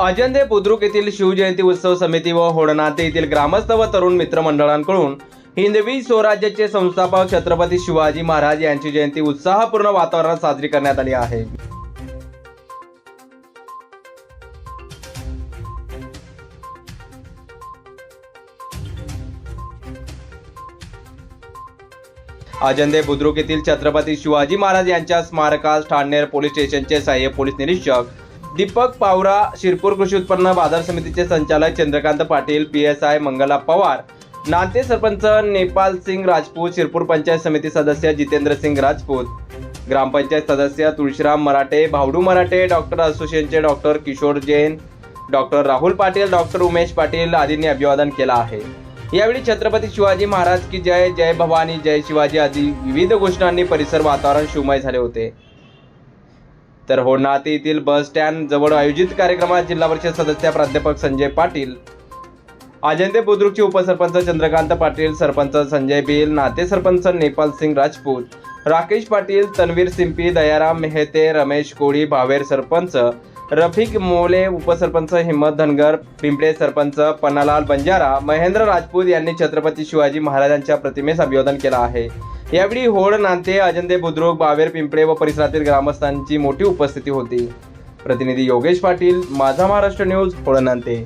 अजंदे बुद्रुक येथील शिवजयंती उत्सव समिती व होडनाते येथील ग्रामस्थ व तरुण मित्र मंडळांकडून हिंदवी स्वराज्याचे संस्थापक छत्रपती शिवाजी महाराज यांची जयंती उत्साहपूर्ण वातावरणात साजरी करण्यात आली आहे. अजंदे बुद्रुक येथील छत्रपती शिवाजी महाराज यांच्या स्मारकास ठाणेर पोलीस स्टेशनचे सहाय्यक पोलीस निरीक्षक दीपक पावरा शिरपूर कृषी उत्पन्न बाजार समितीचे संचालक Chandrakant Patil P S I Mangala Pawar नाते सरपंच नेपाल सिंग राजपूत शिरपूर पंचायत समिती सदस्य जितेंद्र सिंग राजपूत ग्रामपंचायत सदस्य तुळशीराम मराठे भावडू मराठे डॉक्टर असोसिएशनचे doctor Kishor Jain doctor Rahul Patil doctor Umesh Patil आदींनी अभिवादन केलं आहे. यावेळी छत्रपती शिवाजी महाराज की जय जय भवानी जय शिवाजी आदी विविध घोषणांनी परिसर वातावरण शिवमय झाले होते. तर होणाती येथील बस स्टँड जवळ आयोजित कार्यक्रमात जिल्हा परिषद सदस्य प्राध्यापक संजय पाटील अजंते बुद्रुकचे उपसरपंच चंद्रकांत पाटील सरपंच संजय बिल नाते सरपंच नेपाल सिंग राजपूत राकेश पाटील तन्वीर सिंपी दयाराम मेहते रमेश कोळी भावेर सरपंच रफिक मोले उपसरपंच हिम्मत धनगर पिंपळे सरपंच पन्नालाल बंजारा महेंद्र राजपूत यांनी छत्रपती शिवाजी महाराजांच्या प्रतिमेस अभिवादन केलं आहे. यावेळी होड नाते अजंते बुद्रुक बावेर पिंपळे व परिसरातील ग्रामस्थांची मोठी उपस्थिती होती. प्रतिनिधी योगेश पाटील माझा महाराष्ट्र न्यूज होळ नांते